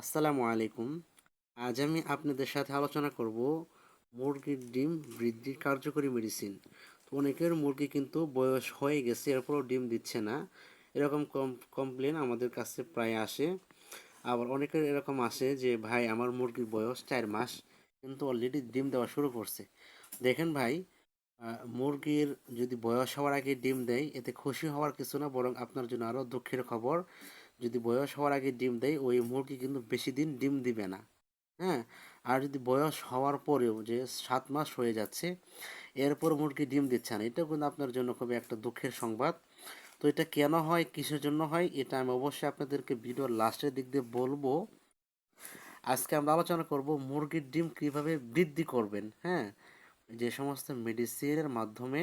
আসসালামু আলাইকুম। আজ আমি আপনাদের সাথে আলোচনা করব মুরগির ডিম বৃদ্ধির কার্যকরী মেডিসিন তো অনেকের মুরগি কিন্তু বয়স হয়ে গেছে, এরপরও ডিম দিচ্ছে না। এরকম কমপ্লেন আমাদের কাছে প্রায় আসে। আবার অনেকের এরকম আসে যে, ভাই, আমার মুরগির বয়স চার মাস, কিন্তু অলরেডি ডিম দেওয়া শুরু করছে। দেখেন ভাই মুরগির যদি বয়স হওয়ার আগে ডিম দেয়, এতে খুশি হওয়ার কিছু না, বরং আপনার জন্য আরও দুঃখের খবর। যদি বয়স হওয়ার আগে ডিম দেয়, ওই মুরগি কিন্তু বেশি দিন ডিম দিবে না। হ্যাঁ? আর যদি বয়স হওয়ার পরেও যে সাত মাস হয়ে যাচ্ছে, এরপর মুরগি ডিম দিচ্ছে না। এটাও কিন্তু আপনার জন্য খুবই একটা দুঃখের সংবাদ। তো এটা কেন হয়, কিসের জন্য হয়, এটা আমি অবশ্যই আপনাদেরকে ভিডিওর লাস্টের দিক দিয়ে বলব। আজকে আমরা আলোচনা করব মুরগির ডিম কীভাবে বৃদ্ধি করবেন। হ্যাঁ? যে সমস্ত মেডিসিনের মাধ্যমে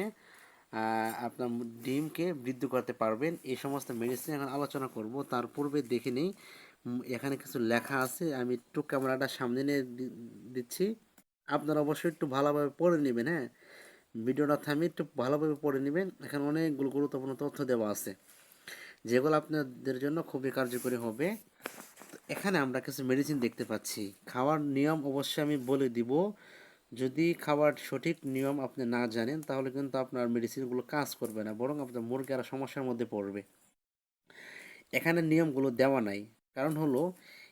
আপনার ডিমকে বৃদ্ধি করতে পারবেন। এই সমস্ত মেডিসিন এখন আলোচনা করব। তার পূর্বে দেখে নিই। এখানে কিছু লেখা আছে। আমি একটু ক্যামেরাটা সামনে নিয়ে দিচ্ছি। আপনারা অবশ্যই একটু ভালোভাবে পড়ে নেবেন হ্যাঁ? ভিডিওটা থামিয়ে একটু ভালোভাবে পড়ে নেবেন। এখানে অনেকগুলো গুরুত্বপূর্ণ তথ্য দেওয়া আছে, যেগুলো আপনাদের জন্য খুবই কার্যকরী হবে। এখানে আমরা কিছু মেডিসিন দেখতে পাচ্ছি। খাওয়ার নিয়ম অবশ্যই আমি বলে দিব। যদি খাবার সঠিক নিয়ম আপনি না জানেন, তাহলে কিন্তু আপনার মেডিসিনগুলো কাজ করবে না, বরং আপনার মুরগি আরও সমস্যার মধ্যে পড়বে। এখানে নিয়মগুলো দেওয়া নাই। কারণ হলো,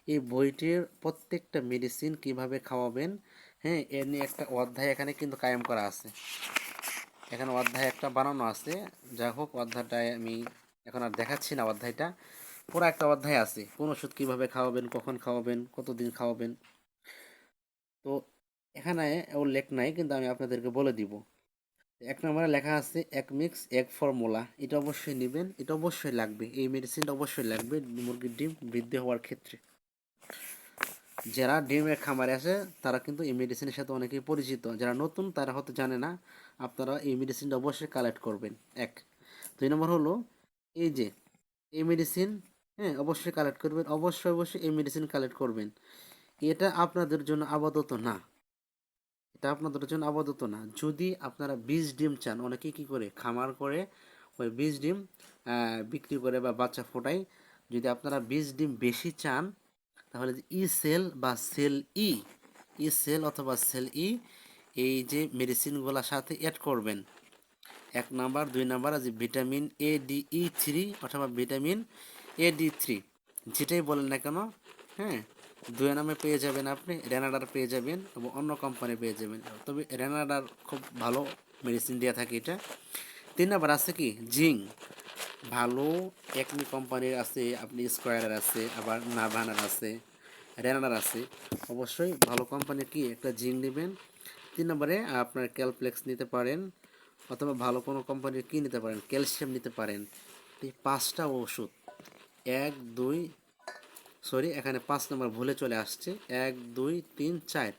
এই বইটির প্রত্যেকটা মেডিসিন কীভাবে খাওয়াবেন হ্যাঁ এর নিয়ে একটা অধ্যায় এখানে কিন্তু কায়েম করা আছে। এখানে অধ্যায় একটা বানানো আছে। যা হোক, অধ্যায়টায় আমি এখন আর দেখাচ্ছি না অধ্যায়টা। পুরো একটা অধ্যায় আছে। কোন ওষুধ কীভাবে খাওয়াবেন, কখন খাওয়াবেন, কতদিন খাওয়াবেন। তো এখানে উল্লেখ নাই, কিন্তু আমি আপনাদেরকে বলে দিব। এক নম্বরে লেখা আছে, এক মিক্স এক ফর্মুলা এটা অবশ্যই নেবেন, এটা অবশ্যই লাগবে। এই মেডিসিনটা অবশ্যই লাগবে মুরগির ডিম বৃদ্ধি হওয়ার ক্ষেত্রে। যারা ডিমের খামারে আছে, তারা কিন্তু এই মেডিসিনের সাথে অনেকেই পরিচিত। যারা নতুন, তারা হয়তো জানে না, আপনারা এই মেডিসিনটা অবশ্যই কালেক্ট করবেন। এক। দুই নম্বর হলো, এই যে, এই মেডিসিন হ্যাঁ অবশ্যই কালেক্ট করবেন, অবশ্যই অবশ্যই এই মেডিসিন কালেক্ট করবেন। এটা আপনাদের জন্য আপাতত না। এটা আপনাদের জন্য আপাতত না। যদি আপনারা বীজ ডিম চান, অনেকে কি করে? খামার করে ওই বীজ ডিম বিক্রি করে বা বাচ্চা ফোটায়। যদি আপনারা বীজ ডিম বেশি চান, তাহলে ই সেল বা সেল ই ই সেল অথবা সেল ই, এই যে মেডিসিনগুলোর সাথে অ্যাড করবেন। এক নাম্বার, দুই নাম্বার আছে vitamin A D E three অথবা ভিটামিন এ ডি থ্রি যেটাই বলেন না কেন হ্যাঁ? দুই নামে পেয়ে যাবেন আপনি রেনাডার পেয়ে যাবেন এবং অন্য কোম্পানি পেয়ে যাবেন। তবে রেনাডার খুব ভালো মেডিসিন দেওয়া থাকে এটা। তিন নাম্বার আছে কি? জিঙ্ক ভালো একমি কোম্পানির আছে, আপনি স্কোয়ারের আছে, আবার নাভানার আছে রেনাডার আছে। অবশ্যই ভালো কোম্পানির কি? একটা জিঙ্ক নেবেন। তিন নম্বরে আপনার ক্যালপ্লেক্স নিতে পারেন, অথবা ভালো কোনো কোম্পানির কি নিতে পারেন? ক্যালসিয়াম নিতে পারেন। এই পাঁচটা ওষুধ, এক, দুই সরি এখানে পাঁচ নম্বর ভুলে চলে আসছে। এক, দুই, তিন, চার।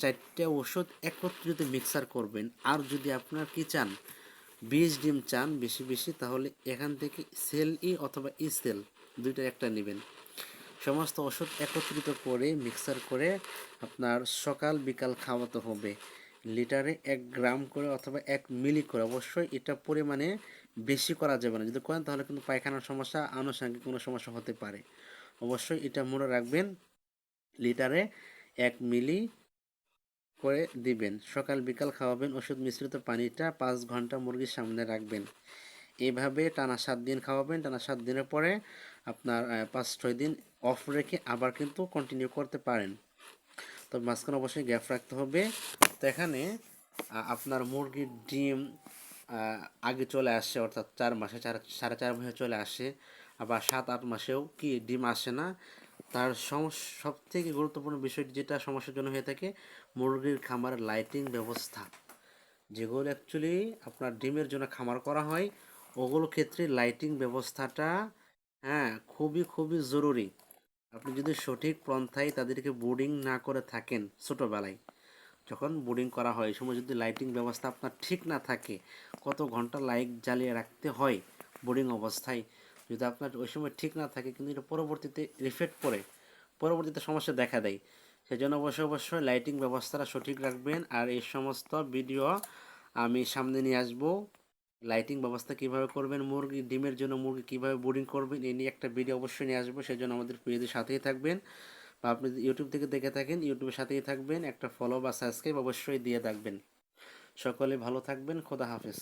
চারটে ওষুধ একত্রিত মিক্সার করবেন, আর যদি আপনার কি চান, বীজ, ডিম চান বেশি বেশি, তাহলে এখান থেকে সেল ই অথবা ই সেল দুইটা একটা নেবেন। সমস্ত ওষুধ একত্রিত করে মিক্সার করে আপনার সকাল, বিকাল খাওয়াতে হবে। লিটারে এক গ্রাম করে অথবা এক মিলি করে। অবশ্যই এটা পরিমাণে বেশি করা যাবে না। যদি করেন, তাহলে কিন্তু পায়খানার সমস্যা, আনুষঙ্গিক কোনো সমস্যা হতে পারে। অবশ্যই এটা মনে রাখবেন, লিটারে এক মিলি করে দিবেন। সকাল, বিকাল খাওয়াবেন, ওষুধ মিশ্রিত পানিটা পাঁচ ঘণ্টা মুরগির সামনে রাখবেন। এইভাবে টানা সাত দিন খাওয়াবেন, টানা সাত দিনের পরে আপনার পাঁচ, ছয় দিন অফ রেখে আবার কিন্তু কন্টিনিউ করতে পারেন। তবে মাঝখানে অবশ্যই গ্যাপ রাখতে হবে। তো এখানে আপনার মুরগির ডিম আগে চলে আসে, অর্থাৎ চার মাসে, চার, সাড়ে চার মাসে চলে আসে। আবার সাত, আট মাসেও কি ডিম আসে না, তার সমস্যা সব থেকে গুরুত্বপূর্ণ বিষয়টি যেটা সমস্যার জন্য হয়ে থাকে, মুরগির খামারের লাইটিং ব্যবস্থা। যেগুলো অ্যাকচুয়ালি আপনার ডিমের জন্য খামার করা হয়, ওগুলো ক্ষেত্রে লাইটিং ব্যবস্থাটা হ্যাঁ খুবই খুবই জরুরি। আপনি যদি সঠিক পন্থায় তাদেরকে বোর্ডিং না করে থাকেন ছোটোবেলায়, যখন বোর্ডিং করা হয় সময় যদি লাইটিং ব্যবস্থা আপনার ঠিক না থাকে, কত ঘণ্টা লাইট জ্বালিয়ে রাখতে হয় বোর্ডিং অবস্থায় যদি আপনার ওই সময় ঠিক না থাকে কিন্তু এটা পরবর্তীতে রিফেক্ট পড়ে, পরবর্তীতে সমস্যা দেখা দেয়। সেজন্য অবশ্যই অবশ্যই লাইটিং ব্যবস্থাটা সঠিক রাখবেন। আর এই সমস্ত ভিডিও আমি সামনে নিয়ে আসব। লাইটিং ব্যবস্থা কীভাবে করবেন, মুরগি ডিমের জন্য মুরগি কীভাবে বোর্ডিং করবেন, এই নিয়ে একটা ভিডিও অবশ্যই নিয়ে আসব। সেজন্য আমাদের পেজের সাথেই থাকবেন। বা আপনি ইউটিউব থেকে দেখে থাকেন ইউটিউবের সাথেই থাকবেন। একটা ফলো বা সাবস্ক্রাইব অবশ্যই দিয়ে থাকবেন সকলে ভালো থাকবেন। খোদা হাফেজ।